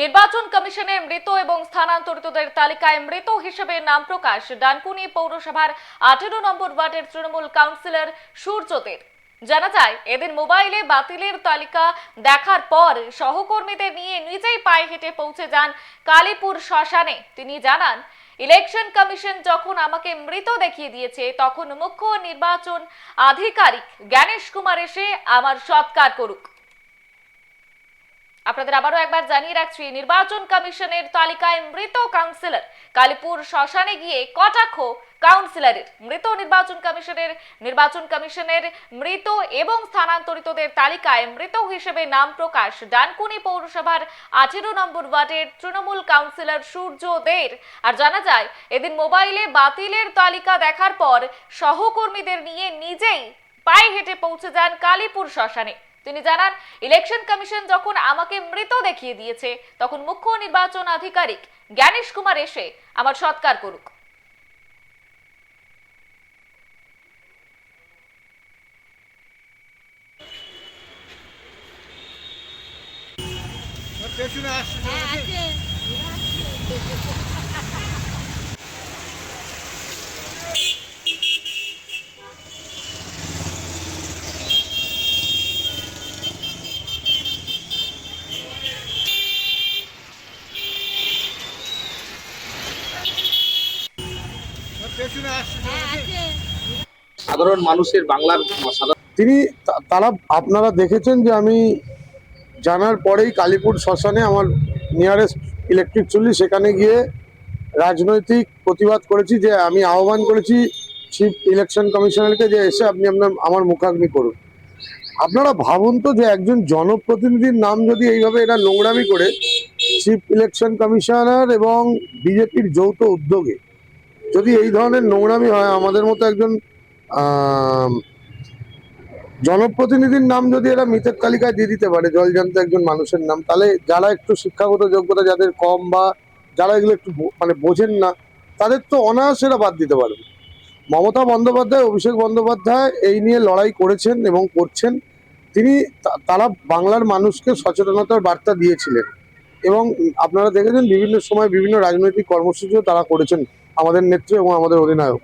নির্বাচন কমিশনে মৃত এবং স্থানান্তরিতদের তালিকায় মৃত হিসেবে নাম প্রকাশ ডানকুনি পৌরসভার আঠেরো নম্বর ওয়ার্ডের তৃণমূল কাউন্সিলর সূর্যদের জানা যায়, এদিন মোবাইলে বাতিলের তালিকা দেখার পর সহকর্মীদের নিয়ে নিজেই পায়ে হেঁটে পৌঁছে যান কালীপুর শ্মশানে। তিনি জানান, ইলেকশন কমিশন যখন আমাকে মৃত দেখিয়ে দিয়েছে, তখন মুখ্য নির্বাচন আধিকারিক জ্ঞানেশ কুমার এসে আমার সৎকার করুক। আপনাদের আবারও একবার জানিয়ে রাখছি, নির্বাচন কমিশনের তালিকায় মৃত কাউন্সিলর। কালীপুর শ্মশানে গিয়ে কটাক্ষ কাউন্সিলরের। মৃত নির্বাচন কমিশনের নির্বাচন কমিশনের মৃত এবং স্থানান্তরিতদের তালিকায় মৃত হিসেবে নাম প্রকাশ। ডানকুনি পৌরসভার আঠেরো নম্বর ওয়ার্ডের তৃণমূল কাউন্সিলর সূর্য দের। আর জানা যায়, এদিন মোবাইলে বাতিলের তালিকা দেখার পর সহকর্মীদের নিয়ে নিজেই পায়ে হেঁটে পৌঁছে যান কালীপুর শ্মশানে। তিনি জানান ইলেকশন কমিশন যখন আমাকে মৃত দেখিয়ে দিয়েছে তখন মুখ্য নির্বাচন আধিকারিক জ্ঞানেশ কুমার এসে আমার সৎকার করুক। পেছনে আসছে সাধারণ মানুষের বাংলার তিনি তা- তারা আপনারা দেখেছেন যে আমি জানার পরেই কালীপুর শ্মশানে আমার নিয়ারেস্ট ইলেকট্রিক চুল্লি সেখানে গিয়ে রাজনৈতিক প্রতিবাদ করেছি যে আমি আহ্বান করেছি চিফ ইলেকশন কমিশনারকে যে এসে আপনি আপনার আমার মুখাগ্নি করুন। আপনারা ভাবুন তো যে একজন জনপ্রতিনিধির নাম যদি এইভাবে এরা নোংরামি করে চিফ ইলেকশন কমিশনার এবং বিজেপির যৌথ উদ্যোগে যদি এই ধরনের নোংরামি হয়, আমাদের মতো একজন জনপ্রতিনিধির নাম যদি এরা মৃতের তালিকায় দিয়ে দিতে পারে, জলজান্ত একজন মানুষের নাম, তাহলে যারা একটু শিক্ষাগত যোগ্যতা, যাদের কম বা যারা এগুলো একটু মানে বোঝেন না, তাদের তো অনায়াসে এরা বাদ দিতে পারবে। মমতা বন্দ্যোপাধ্যায়, অভিষেক বন্দ্যোপাধ্যায় এই নিয়ে লড়াই করেছেন এবং করছেন। তিনি তারা বাংলার মানুষকে সচেতনতার বার্তা দিয়েছিলেন এবং আপনারা দেখেছেন বিভিন্ন সময় বিভিন্ন রাজনৈতিক কর্মসূচিও তারা করেছেন। আমাদের নেত্রী এবং আমাদের অধিনায়ক।